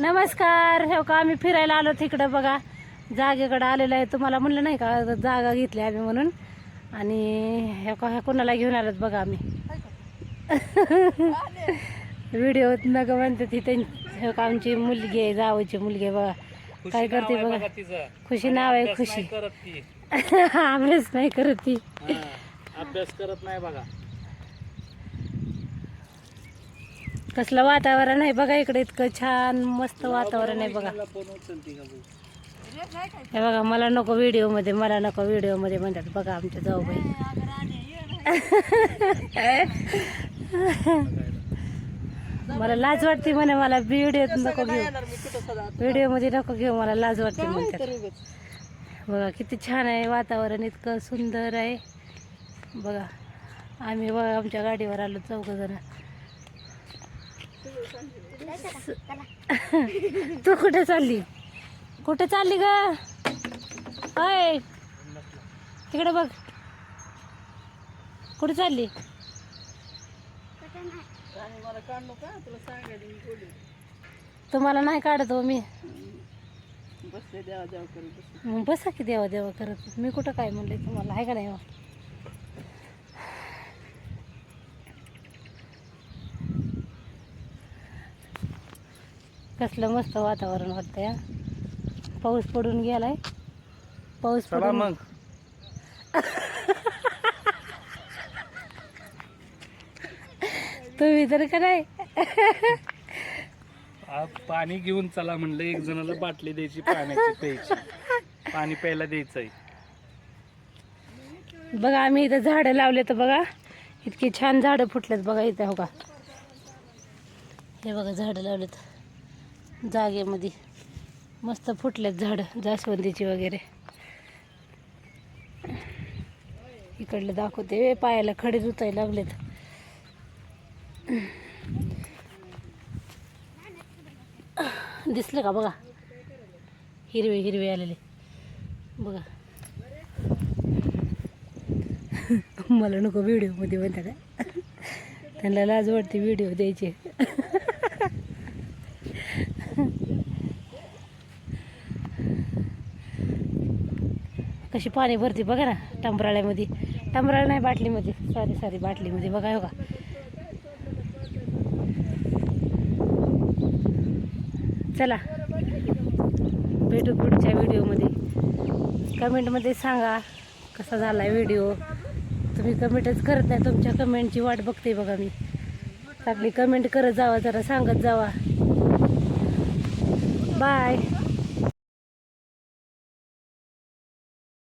हो का? आम्ही फिरायला आलो तिकडं बघा. जागेकडं आलेलं आहे. तुम्हाला म्हणलं नाही का जागा घेतली आम्ही म्हणून. आणि ह्या का ह्या कोणाला घेऊन आलोत बघा आम्ही. व्हिडिओ नका म्हणते ती त्यांची. का आमची मुलगी आहे जावची मुलगी आहे बघा. काय करते बघा. खुशी नाव आहे खुशी. अभ्यास नाही करत ती. हा, अभ्यास करत नाही बघा. कसलं वातावरण आहे बघा इकडे इतकं छान मस्त वातावरण आहे बघा. हे बघा मला नको व्हिडिओमध्ये मला नको व्हिडिओमध्ये म्हणतात बघा आमच्या जाऊबाई. मला लाज वाटते म्हणे मला व्हिडिओ नको घेऊ. व्हिडिओमध्ये नको घेऊ मला लाज वाटते म्हणतात. बघा किती छान आहे वातावरण इतकं सुंदर आहे. बघा आम्ही बघा आमच्या गाडीवर आलो चौघ जण. तू कुठे चालली? कुठे चालली ग? अय तिकडे बघ. कुठे चालली? तुम्हाला नाही काढत हो मी. बसा की देवा देवा करत. मी कुठं काय म्हणले तुम्हाला? आहे का नाही कसलं मस्त वातावरण वाटतंय हा. पाऊस पडून गेलाय. पाऊस चला पडून मग. तुम्ही तर का नाही? आ, पाणी घेऊन चला म्हणलं एक जणाला बाटली द्यायची पाण्याची प्यायची. पाणी प्यायला द्यायचंय. बघा आम्ही इथं झाडं लावले तर बघा. इतकी छान झाडं फुटलेत बघा इथं हो का? हे बघा झाडं लावलेत. जागेमध्ये. मस्त फुटलेत झाडं जास्वंदीची वगैरे. इकडले दाखवते. पायाला खडे जुतायला लागलेत. दिसलं का बघा? हिरवे हिरवे आलेले. बघा. मला नको व्हिडिओमध्ये म्हणता का? त्यांना लाज वाटते व्हिडिओ द्यायचे. कशी पाणी भरते बघा ना टंबराळ्यामध्ये टंबराळ नाही बाटलीमध्ये. सॉरी सॉरी बाटलीमध्ये. बघा हो का? चला. भेटू पुढच्या व्हिडिओमध्ये. कमेंटमध्ये सांगा कसा झाला आहे व्हिडिओ. तुम्ही कमेंटच करत नाही तुमच्या कमेंटची वाट बघते बघा मी. चांगली कमेंट करत जावा जरा सांगत जावा. बाय.